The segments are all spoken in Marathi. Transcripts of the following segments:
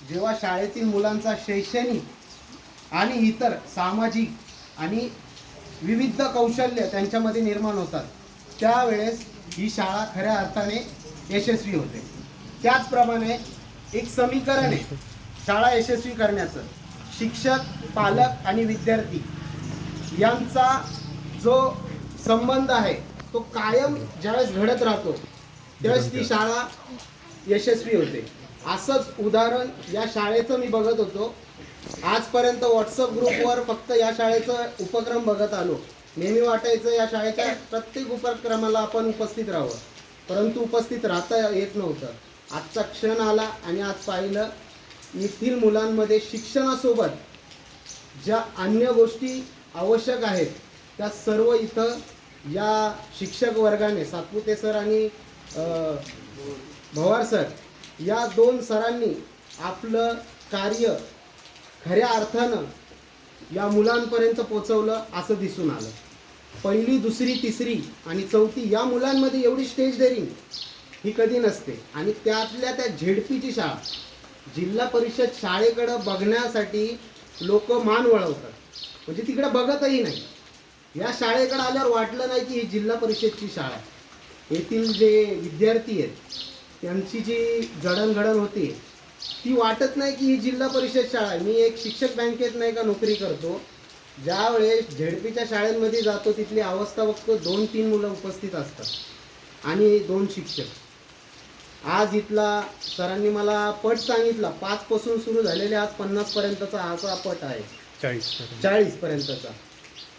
जेव्हा शाळेतील मुलांचा शैक्षणिक आणि इतर सामाजिक आणि विविध कौशल्य त्यांच्यामध्ये निर्माण होतात त्यावेळेस ही शाळा खऱ्या अर्थाने यशस्वी होते. त्याचप्रमाणे एक समीकरण आहे शाळा यशस्वी करण्याचं. शिक्षक पालक आणि विद्यार्थी यांचा जो संबंध आहे तो कायम ज्यावेळेस घडत राहतो त्यावेळेस ती शाळा यशस्वी होते. असंच उदाहरण या शाळेचं मी बघत होतो. आजपर्यंत व्हॉट्सअप ग्रुपवर फक्त या शाळेचं उपक्रम बघत आलो. नेहमी वाटायचं या शाळेच्या प्रत्येक उपक्रमाला आपण उपस्थित राहावं. परंतु उपस्थित राहता येत नव्हतं. आजचा क्षण आला आणि आज पाहिलं येथील मुलांमध्ये शिक्षणासोबत ज्या अन्य गोष्टी आवश्यक आहेत त्या सर्व इथं या शिक्षक वर्गाने सातपुते सर आणि भवार सर या दोन सरांनी आपलं कार्य खऱ्या अर्थानं या मुलांपर्यंत पोचवलं असं दिसून आलं. पहिली दुसरी तिसरी आणि चौथी या मुलांमध्ये एवढी स्टेज डेअरिंग ही कधी नसते. आणि त्यातल्या त्या झेडपीची शाळा जिल्हा परिषद शाळेकडं बघण्यासाठी लोक मान वळवतात. म्हणजे तिकडे बघतही नाही. या शाळेकडे आल्यावर वाटलं नाही की ही जिल्हा परिषदची शाळा आहे. येथील जे विद्यार्थी आहेत त्यांची जी जडणघडण होती ती वाटत नाही की ही जिल्हा परिषद शाळा आहे. मी एक शिक्षक बँकेत नाही का नोकरी करतो ज्यावेळेस झेडपीच्या शाळेमध्ये जातो तिथली अवस्था बघतो दोन तीन मुलं उपस्थित असतात आणि दोन शिक्षक. आज इथला सरांनी मला पट सांगितला पाच पासून सुरू झालेले आज पन्नास पर्यंतचा हा पट आहे. चाळीस चाळीस पर्यंतचा.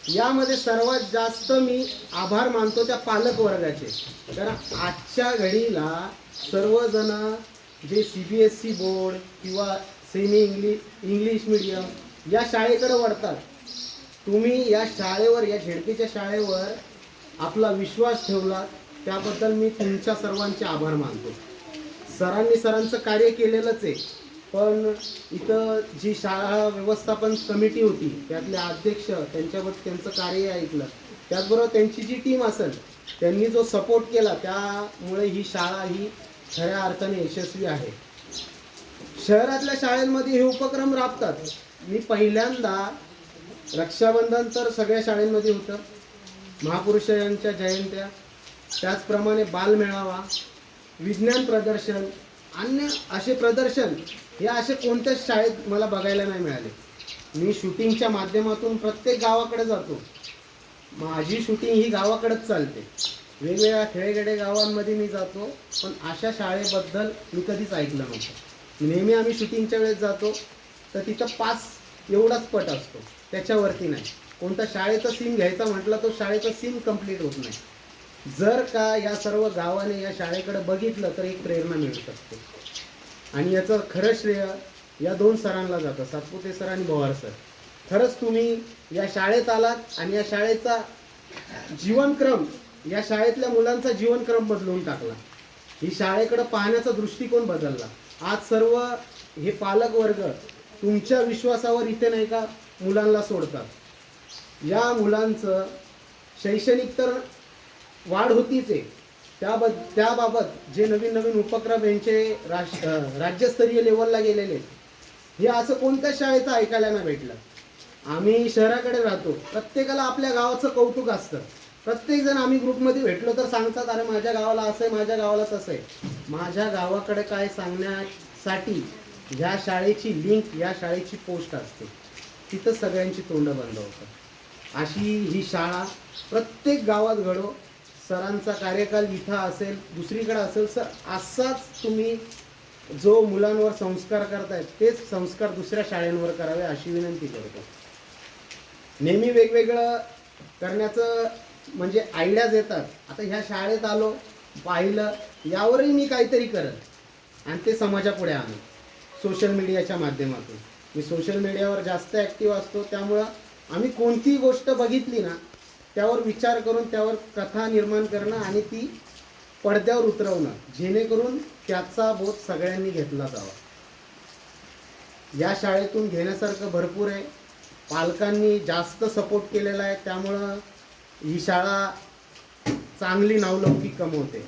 यामध्ये सर्वात जास्त मी आभार मानतो त्या पालक वर्गाचे कारण आजच्या घडीला सर्वजण जे C B S C board किंवा सेमी इंग्लिश इंग्लिश मिडियम या शाळेकडे वळतात. तुम्ही या शाळेवर या झेडपीच्या शाळेवर आपला विश्वास ठेवला त्याबद्दल मी तुमच्या सर्वांचे आभार मानतो. सरांनी सरांचं कार्य केलेलंच आहे पण इथं जी शाळा व्यवस्थापन कमिटी होती त्यातले अध्यक्ष त्यांच्याबद्दल त्यांचं कार्य ऐकलं त्याचबरोबर त्यांची जी टीम असेल त्यांनी जो सपोर्ट केला त्यामुळे ही शाळा ही खऱ्या अर्थाने यशस्वी आहे. शहरातल्या शाळांमध्ये हे उपक्रम राबतात. मी पहिल्यांदा रक्षाबंधन तर सगळ्या शाळेमध्ये होतं. महापुरुषांच्या जयंत्या त्याचप्रमाणे बालमेळावा विज्ञान प्रदर्शन अन्य असे प्रदर्शन हे असे कोणत्याच शाळेत मला बघायला नाही मिळाले. मी शूटिंगच्या माध्यमातून प्रत्येक गावाकडे जातो. माझी शूटिंग ही गावाकडेच चालते. वेगवेगळ्या खेडेगडे गावांमध्ये मी जातो पण अशा शाळेबद्दल मी कधीच ऐकलं नव्हतं. नेहमी आम्ही शूटिंगच्या वेळेस जातो तर तिथं पास एवढाच पट असतो. त्याच्यावरती नाही. कोणता शाळेचा सीम घ्यायचा म्हटला तो शाळेचा सीम कंप्लीट होत नाही. जर का या सर्व गावाने या शाळेकडे बघितलं तर एक प्रेरणा मिळू शकते. आणि याचं खरं श्रेय या दोन सरांना जातं सातपुते सर आणि पवार सर. खरंच तुम्ही या शाळेत आलात आणि या शाळेचा जीवनक्रम या शाळेतल्या मुलांचा जीवनक्रम बदलवून टाकला. ही शाळेकडे पाहण्याचा दृष्टिकोन बदलला. आज सर्व हे पालक वर्ग तुमच्या विश्वासावर इथे नाही का मुलांना सोडतात. या मुलांचं शैक्षणिक तर वाढ होतीच आहे. त्याब त्याबाबत जे नवीन नवीन उपक्रम यांचे राज राज्यस्तरीय लेवलला गेलेले आहेत, हे असं कोणत्याच शाळेचं ऐकायला नाही भेटलं. आम्ही शहराकडे राहतो. प्रत्येकाला आपल्या गावाचं कौतुक असतं. प्रत्येक जण आम्ही ग्रुपमध्ये भेटलो तर सांगतात अरे माझ्या गावाला असं आहे माझ्या गावाला तसं आहे. माझ्या गावाकडे काय सांगण्यासाठी ह्या शाळेची लिंक या शाळेची पोस्ट असते. तिथं सगळ्यांची तोंड बंद होतं. अशी ही शाळा प्रत्येक गावात घडो. सरांचा कार्यकाल इथं असेल दुसरीकडे असेल सर असाच तुम्ही जो मुलांवर संस्कार करतायत तेच संस्कार दुसऱ्या शाळेंवर करावे अशी विनंती करतो. नेहमी वेगवेगळं करण्याचं म्हणजे आयडियाज येतात. आता ह्या शाळेत आलो पाहिलं यावरही मी काहीतरी करत. आणि ते समाजापुढे आणू सोशल मीडियाच्या माध्यमातून. मी सोशल मीडियावर जास्त ॲक्टिव्ह असतो त्यामुळं आम्ही कोणतीही गोष्ट बघितली ना त्यावर विचार करून त्यावर कथा निर्माण करणं आणि ती पडद्यावर उतरवणं जेणेकरून त्याचा बोध सगळ्यांनी घेतला जावा. या शाळेतून घेण्यासारखं भरपूर आहे. पालकांनी जास्त सपोर्ट केलेला आहे त्यामुळं ही शाळा चांगली नावलौकिक कमवते.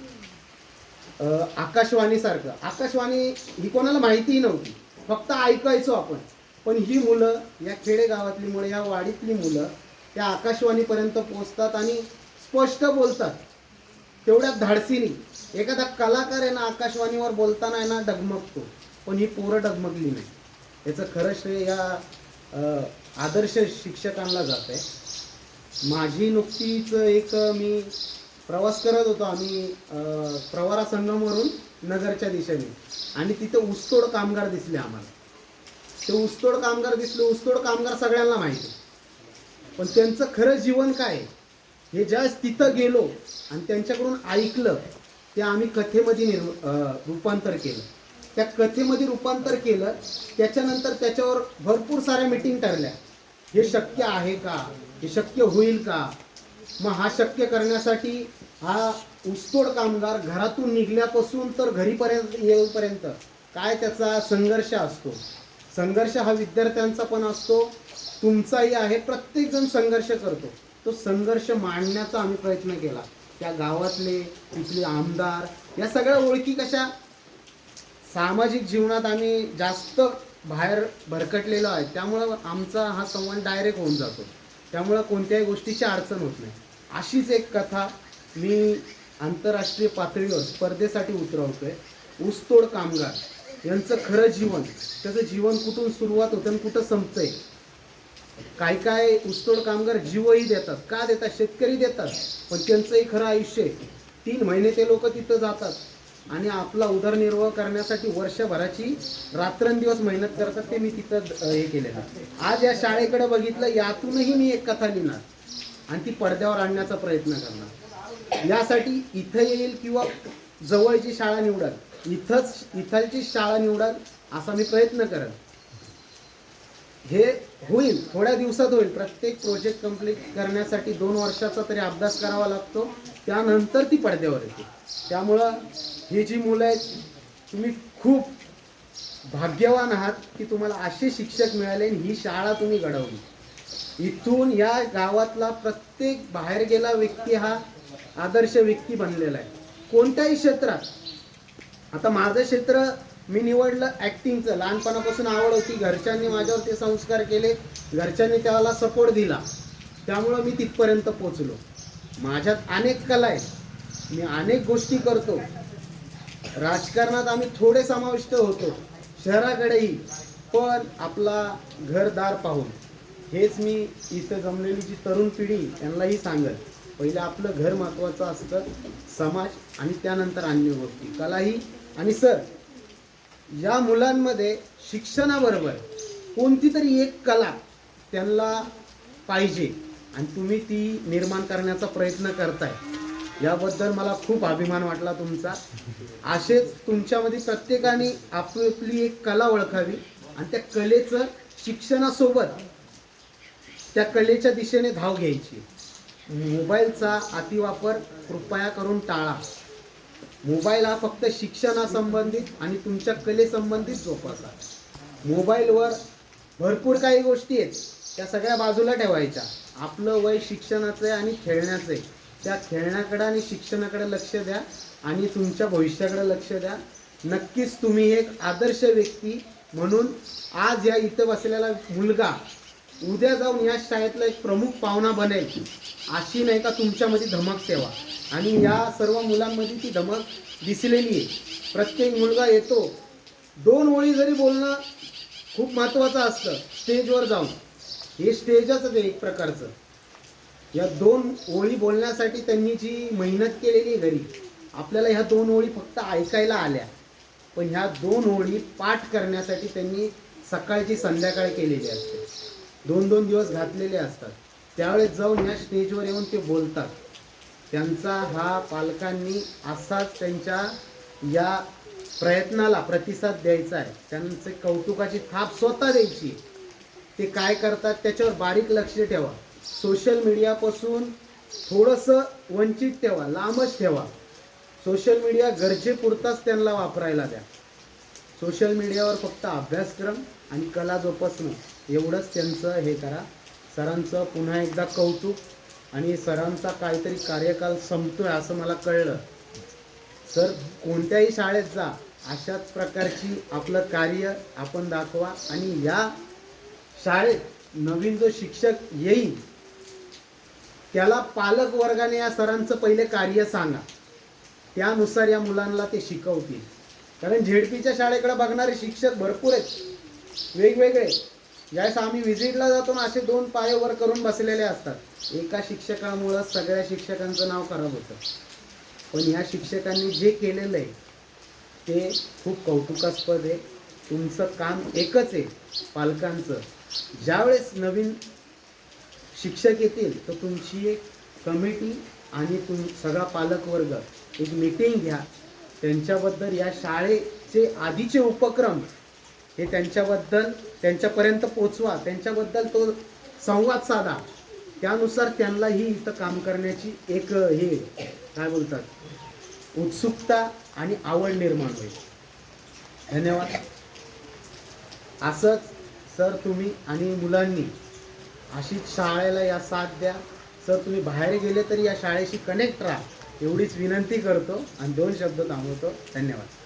आकाशवाणीसारखं. आकाशवाणी ही कोणाला माहितीही नव्हती. फक्त ऐकायचो आपण. पण ही मुलं या खेडेगावातली मुलं या वाडीतली मुलं त्या आकाशवाणीपर्यंत पोचतात आणि स्पष्ट बोलतात. तेवढ्या धाडसीनी. एखादा कलाकार आहे ना आकाशवाणीवर बोलताना आहे ना डगमगतो. पण ही पोरं डगमगली नाही. याचं खरं श्रेय या आदर्श शिक्षकांना जात आहे माझी नुकतीच एक मी प्रवास करत होतो आम्ही प्रवारा संगमवरून नगरच्या दिशेने. आणि तिथं ऊसतोड कामगार दिसले आम्हाला. ते ऊसतोड कामगार दिसले ऊसतोड कामगार सगळ्यांना माहिती. आहे. पण त्यांचं खरं जीवन काय आहे? हे ज्यावेळेस तिथं गेलो आणि त्यांच्याकडून ऐकलं ते आम्ही कथेमध्ये निर्म रूपांतर केलं. त्या कथेमध्ये रूपांतर केलं त्याच्यानंतर त्याच्यावर भरपूर साऱ्या मिटिंग ठरल्या. हे शक्य आहे का? हे शक्य होईल का? मग हा शक्य करण्यासाठी हा ऊसतोड कामगार घरातून निघल्यापासून तर घरीपर्यंत येऊपर्यंत काय त्याचा संघर्ष असतो? संघर्ष हा विद्यार्थ्यांचा पण असतो. तुमचाही आहे. प्रत्येकजण संघर्ष करतो. तो संघर्ष मांडण्याचा आम्ही प्रयत्न केला. त्या गावातले तिथले आमदार या सगळ्या ओळखी कशा? सामाजिक जीवनात आम्ही जास्त बाहेर भरकटलेलो आहे. त्यामुळं आमचा हा संवाद डायरेक्ट होऊन जातो. त्यामुळं कोणत्याही गोष्टीची अडचण होत नाही. अशीच एक कथा मी आंतरराष्ट्रीय पातळीवर स्पर्धेसाठी उतरवतोय. ऊसतोड कामगार. यांचं खरं जीवन त्याचं जीवन कुठून सुरुवात होतं आणि कुठं संपतंय? काय काय ऊसतोड कामगार जीवही देतात का देतात? शेतकरी देतात पण त्यांचंही खरं आयुष्य आहे. तीन महिने ते लोक तिथं जातात. आणि आपला उदरनिर्वाह करण्यासाठी वर्षभराची रात्रंदिवस मेहनत करतात ते मी तिथं हे केलेलं. आज या शाळेकडे बघितलं यातूनही मी एक कथा लिहिणार आणि ती पडद्यावर आणण्याचा प्रयत्न करणार. यासाठी इथं येईल किंवा जवळची शाळा निवडाल इथंच इथलची शाळा निवडाल असा मी प्रयत्न करेन. हे होईल थोड्या दिवसात होईल. प्रत्येक प्रोजेक्ट कंप्लीट करण्यासाठी दोन वर्षाचा तरी अभ्यास करावा लागतो. त्यानंतर ती पडद्यावर येते. त्यामुळं ही जी मुलं आहेत तुम्ही खूप भाग्यवान आहात की तुम्हाला असे शिक्षक मिळाले आणि ही शाळा तुम्ही घडवली. इथून या गावातला प्रत्येक बाहेर गेला व्यक्ती हा आदर्श व्यक्ती बनलेला आहे. कोणत्याही क्षेत्रात आता माझं क्षेत्र मी निवडलं ॲक्टिंगचं लहानपणापासून आवड होती. घरच्यांनी माझ्यावर ते संस्कार केले. घरच्यांनी त्याला सपोर्ट दिला. त्यामुळं मी तिथपर्यंत पोचलो. माझ्यात अनेक कला आहेत. मी अनेक गोष्टी करतो. राजकारणात आम्ही थोडे समाविष्ट होतो. शहराकडेही. पण आपला घरदार पाहून. हेच मी इथं जमलेली जी तरुण पिढी त्यांनाही सांगत पहिलं आपलं घर महत्त्वाचं असतं. समाज आणि त्यानंतर अन्य गोष्टी. कलाही आणि सर या मुलांमध्ये शिक्षणाबरोबर कोणती तरी एक कला त्यांना पाहिजे आणि तुम्ही ती निर्माण करण्याचा प्रयत्न करताय. याबद्दल मला खूप अभिमान वाटला तुमचा. असेच तुमच्यामध्ये प्रत्येकाने आपली आपली एक कला ओळखावी आणि त्या कलेचं शिक्षणासोबत त्या कलेच्या दिशेने धाव घ्यायची. मोबाईलचा अतिवापर कृपया करून टाळा. मोबाईल हा फक्त शिक्षणासंबंधित आणि तुमच्या कलेसंबंधित जोपासा. मोबाईलवर भरपूर काही गोष्टी आहेत त्या सगळ्या बाजूला ठेवायच्या. आपलं वय शिक्षणाचं आहे आणि खेळण्याचं आहे. त्या खेळण्याकडे आणि शिक्षणाकडे लक्ष द्या आणि तुमच्या भविष्याकडे लक्ष द्या. नक्कीच तुम्ही एक आदर्श व्यक्ती म्हणून आज या इथं बसलेला मुलगा उद्या जाऊन या शाळेतला एक प्रमुख पाहुणा बनेल अशी नाही का तुमच्यामध्ये धमक ठेवा आणि या सर्व मुलांमध्ये ती धमक दिसलेली आहे. प्रत्येक मुलगा येतो दोन ओळी जरी बोलणं खूप महत्त्वाचं असतं स्टेजवर जाऊन. हे स्टेजच आहे एक प्रकारचं. या दोन ओळी बोलण्यासाठी त्यांनी जी मेहनत केलेली आहे घरी आपल्याला ह्या दोन ओळी फक्त ऐकायला आल्या. पण ह्या दोन ओळी पाठ करण्यासाठी त्यांनी सकाळची संध्याकाळ केलेली असते. दोन दोन दिवस घातलेले असतात. त्यावेळेस जाऊन या स्टेजवर येऊन ते बोलतात. त्यांचा हा पालकांनी असाच त्यांच्या या प्रयत्नाला प्रतिसाद द्यायचा आहे. त्यांचे कौतुकाची थाप स्वतः द्यायची ते काय करतात त्याच्यावर बारीक लक्ष ठेवा. सोशल मीडियापासून थोडंसं वंचित ठेवा लांबच ठेवा. सोशल मीडिया गरजेपुरताच त्यांना वापरायला द्या. सोशल मीडियावर फक्त अभ्यासक्रम आणि कला जोपासणं. एवढंच त्यांचं हे करा. सरांचं पुन्हा एकदा कौतुक आणि सरांचा काहीतरी कार्यकाल संपतोय असं मला कळलं. सर कोणत्याही शाळेत जा. अशाच प्रकारची आपलं कार्य आपण दाखवा आणि या शाळेत नवीन जो शिक्षक येईल त्याला पालक वर्गाने या सरांचं पहिले कार्य सांगा. त्यानुसार या मुलांना ते शिकवतील. कारण झेडपीच्या शाळेकडे बघणारे शिक्षक भरपूर आहेत. वेगवेगळे. ज्यावेळेस आम्ही व्हिजिटला जातो ना असे दोन पाय वर करून बसलेले असतात. एका शिक्षकामुळं सगळ्या शिक्षकांचं नाव खराब होतं. पण या शिक्षकांनी जे केलेलं आहे ते खूप कौतुकास्पद आहे. तुमचं काम एकच आहे पालकांचं. ज्यावेळेस नवीन शिक्षक येतील तर तुमची एक कमिटी आणि तुम सगळा पालकवर्ग एक मीटिंग घ्या. त्यांच्याबद्दल या शाळेचे आधीचे उपक्रम हे त्यांच्याबद्दल त्यांच्यापर्यंत पोचवा त्यांच्याबद्दल तो संवाद साधा. त्यानुसार त्यांनाही इथं काम करण्याची एक हे काय बोलतात? उत्सुकता आणि आवड निर्माण होईल. धन्यवाद. असंच सर तुम्ही आणि मुलांनी अशीच शाळेला या साथ द्या. सर तुम्ही बाहेर गेले तरी या शाळेशी कनेक्ट राहा. एवढीच विनंती करतो आणि दोन शब्द थांबवतो. धन्यवाद.